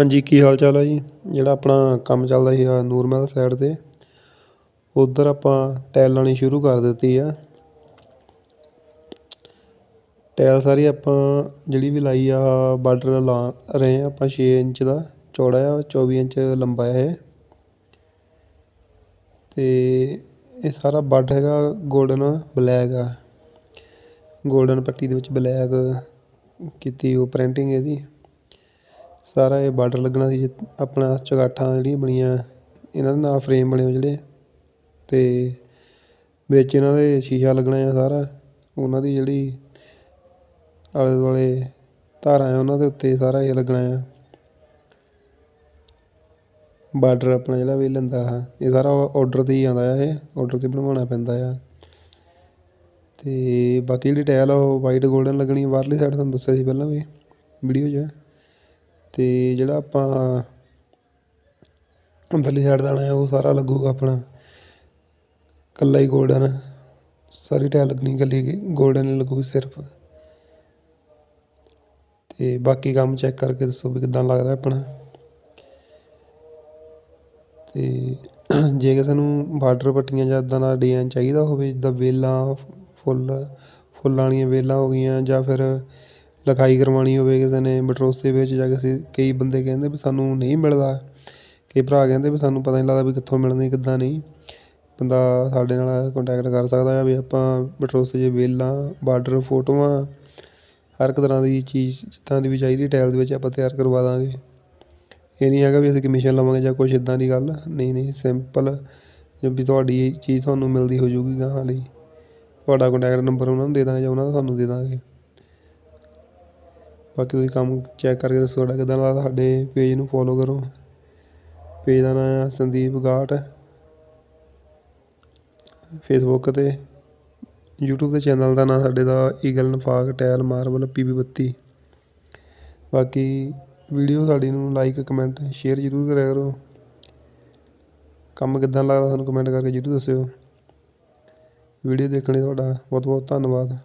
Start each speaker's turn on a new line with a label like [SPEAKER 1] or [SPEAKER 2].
[SPEAKER 1] ਹਾਂਜੀ, ਕੀ ਹਾਲ ਚਾਲ ਹੈ ਜੀ? ਜਿਹੜਾ ਆਪਣਾ ਕੰਮ ਚੱਲਦਾ ਸੀਗਾ ਨੂਰਮਹਿਲ ਸਾਈਡ 'ਤੇ, ਉੱਧਰ ਆਪਾਂ ਟਾਇਲ ਲਾਉਣੀ ਸ਼ੁਰੂ ਕਰ ਦਿੱਤੀ ਆ। ਟਾਇਲ ਸਾਰੀ ਆਪਾਂ ਜਿਹੜੀ ਵੀ ਲਾਈ ਆ, ਬਾਰਡਰ ਲਾ ਰਹੇ ਆ ਆਪਾਂ ਛੇ ਇੰਚ ਦਾ ਚੌੜਾ ਆ, ਚੌਵੀ ਇੰਚ ਲੰਬਾ ਹੈ ਇਹ। ਅਤੇ ਇਹ ਸਾਰਾ ਬਾਰਡਰ ਹੈਗਾ ਗੋਲਡਨ ਬਲੈਕ ਆ। ਗੋਲਡਨ ਪੱਟੀ ਦੇ ਵਿੱਚ ਬਲੈਕ ਕੀਤੀ ਉਹ ਪ੍ਰਿੰਟਿੰਗ ਇਹਦੀ। ਸਾਰਾ ਇਹ ਬਾਰਡਰ ਲੱਗਣਾ ਸੀ, ਆਪਣਾ ਚੁਗਾਠਾਂ ਜਿਹੜੀਆਂ ਬਣੀਆਂ, ਇਹਨਾਂ ਦੇ ਨਾਲ ਫਰੇਮ ਬਣੇ ਹੋਏ ਜਿਹੜੇ ਅਤੇ ਵਿੱਚ ਇਹਨਾਂ ਦੇ ਸ਼ੀਸ਼ਾ ਲੱਗਣਾ ਆ ਸਾਰਾ, ਉਹਨਾਂ ਦੀ ਜਿਹੜੀ ਆਲੇ ਦੁਆਲੇ ਧਾਰਾਂ ਆ, ਉਹਨਾਂ ਦੇ ਉੱਤੇ ਸਾਰਾ ਇਹ ਲੱਗਣਾ ਆ। ਬਾਰਡਰ ਆਪਣਾ ਜਿਹੜਾ ਵੀ ਲੈਂਦਾ ਆ, ਇਹ ਸਾਰਾ ਔਡਰ 'ਤੇ ਹੀ ਆਉਂਦਾ ਆ ਇਹ ਔਡਰ 'ਤੇ ਬਣਵਾਉਣਾ ਪੈਂਦਾ ਆ। ਅਤੇ ਬਾਕੀ ਜਿਹੜੀ ਟਾਇਲ ਆ, ਉਹ ਵਾਈਟ ਗੋਲਡਨ ਲੱਗਣੀ ਬਾਹਰਲੀ ਸਾਈਡ ਤੁਹਾਨੂੰ ਦੱਸਿਆ ਸੀ ਪਹਿਲਾਂ ਵੀ ਵੀਡੀਓ 'ਚ। ਅਤੇ ਜਿਹੜਾ ਆਪਾਂ ਅੰਦਰਲੀ ਸਾਈਡ ਦਾ ਆਉਣਾ ਉਹ ਸਾਰਾ ਲੱਗੂਗਾ ਆਪਣਾ। ਇਕੱਲਾ ਹੀ ਗੋਲਡਨ ਸਾਰੀ ਟਾਇਲ ਲੱਗਣੀ ਇਕੱਲੀ ਗੋਲਡਨ ਹੀ ਲੱਗੂਗੀ ਸਿਰਫ। ਅਤੇ ਬਾਕੀ ਕੰਮ ਚੈੱਕ ਕਰਕੇ ਦੱਸੋ ਵੀ ਕਿੱਦਾਂ ਲੱਗਦਾ ਆਪਣਾ। ਅਤੇ ਜੇ ਕਿਸੇ ਨੂੰ ਬਾਰਡਰ ਪੱਟੀਆਂ ਜਾਂ ਇੱਦਾਂ ਦਾ ਡਿਜ਼ਾਈਨ ਚਾਹੀਦਾ ਹੋਵੇ, ਜਿੱਦਾਂ ਵੇਲਾਂ, ਫੁੱਲ, ਫੁੱਲਾਂ ਵਾਲੀਆਂ ਵੇਲਾਂ ਹੋ ਗਈਆਂ ਜਾਂ ਫਿਰ ਲਿਖਾਈ ਕਰਵਾਉਣੀ ਹੋਵੇ ਕਿਸੇ ਨੇ ਬਟਰੋਸੇ ਵਿੱਚ ਜਾਂ ਕਿਸੇ ਕਈ ਬੰਦੇ ਕਹਿੰਦੇ ਵੀ ਸਾਨੂੰ ਨਹੀਂ ਮਿਲਦਾ। ਕਈ ਭਰਾ ਕਹਿੰਦੇ ਵੀ ਸਾਨੂੰ ਪਤਾ ਨਹੀਂ ਲੱਗਦਾ ਵੀ ਕਿੱਥੋਂ ਮਿਲਣੀ, ਕਿੱਦਾਂ ਨਹੀਂ। ਬੰਦਾ ਸਾਡੇ ਨਾਲ ਕੋਂਟੈਕਟ ਕਰ ਸਕਦਾ ਆ ਵੀ ਆਪਾਂ ਬਟਰੋਸੇ 'ਚ ਵੇਲਾਂ ਬਾਰਡਰ ਫੋਟੋਆਂ, ਹਰ ਇੱਕ ਤਰ੍ਹਾਂ ਦੀ ਚੀਜ਼, ਜਿੱਦਾਂ ਦੀ ਵੀ ਚਾਹੀਦੀ ਟਾਇਲ ਦੇ ਵਿੱਚ ਆਪਾਂ ਤਿਆਰ ਕਰਵਾ ਦਾਂਗੇ। ਇਹ ਨਹੀਂ ਹੈਗਾ ਵੀ ਅਸੀਂ ਕਮਿਸ਼ਨ ਲਵਾਂਗੇ ਜਾਂ ਕੁਛ ਇੱਦਾਂ ਦੀ ਗੱਲ। ਨਹੀਂ ਨਹੀਂ ਸਿੰਪਲ ਵੀ ਤੁਹਾਡੀ ਚੀਜ਼ ਤੁਹਾਨੂੰ ਮਿਲਦੀ ਹੋ ਜਾਊਗੀ ਗਾਹਾਂ ਲਈ। ਤੁਹਾਡਾ ਕੋਂਟੈਕਟ ਨੰਬਰ ਉਹਨਾਂ ਨੂੰ ਦੇ ਦਾਂਗੇ ਜਾਂ ਉਹਨਾਂ ਦਾ ਸਾਨੂੰ ਦੇ ਦਾਂਗੇ। ਬਾਕੀ ਤੁਸੀਂ ਕੰਮ ਚੈੱਕ ਕਰਕੇ ਦੱਸੋ ਤੁਹਾਡਾ ਕਿੱਦਾਂ ਲੱਗਦਾ ਸਾਡੇ ਪੇਜ ਨੂੰ ਫੋਲੋ ਕਰੋ। ਪੇਜ ਦਾ ਨਾਮ ਆ ਸੰਦੀਪ ਗਾਟ। ਫੇਸਬੁੱਕ 'ਤੇ ਯੂਟਿਊਬ ਦੇ ਚੈਨਲ ਦਾ ਨਾਮ ਸਾਡੇ ਦਾ ਈਗਲ ਨਫਾਕ ਟੈਲ ਮਾਰਬਲ ਪੀਬੀ ਵੀ ਬੱਤੀ ਬਾਕੀ ਵੀਡੀਓ ਸਾਡੀ ਨੂੰ ਲਾਈਕ ਕਮੈਂਟ ਸ਼ੇਅਰ ਜ਼ਰੂਰ ਕਰਿਆ ਕਰੋ। ਕੰਮ ਕਿੱਦਾਂ ਲੱਗਦਾ ਸਾਨੂੰ ਕਮੈਂਟ ਕਰਕੇ ਜ਼ਰੂਰ ਦੱਸਿਓ। ਵੀਡੀਓ ਦੇਖਣ ਲਈ ਤੁਹਾਡਾ ਬਹੁਤ ਬਹੁਤ ਧੰਨਵਾਦ।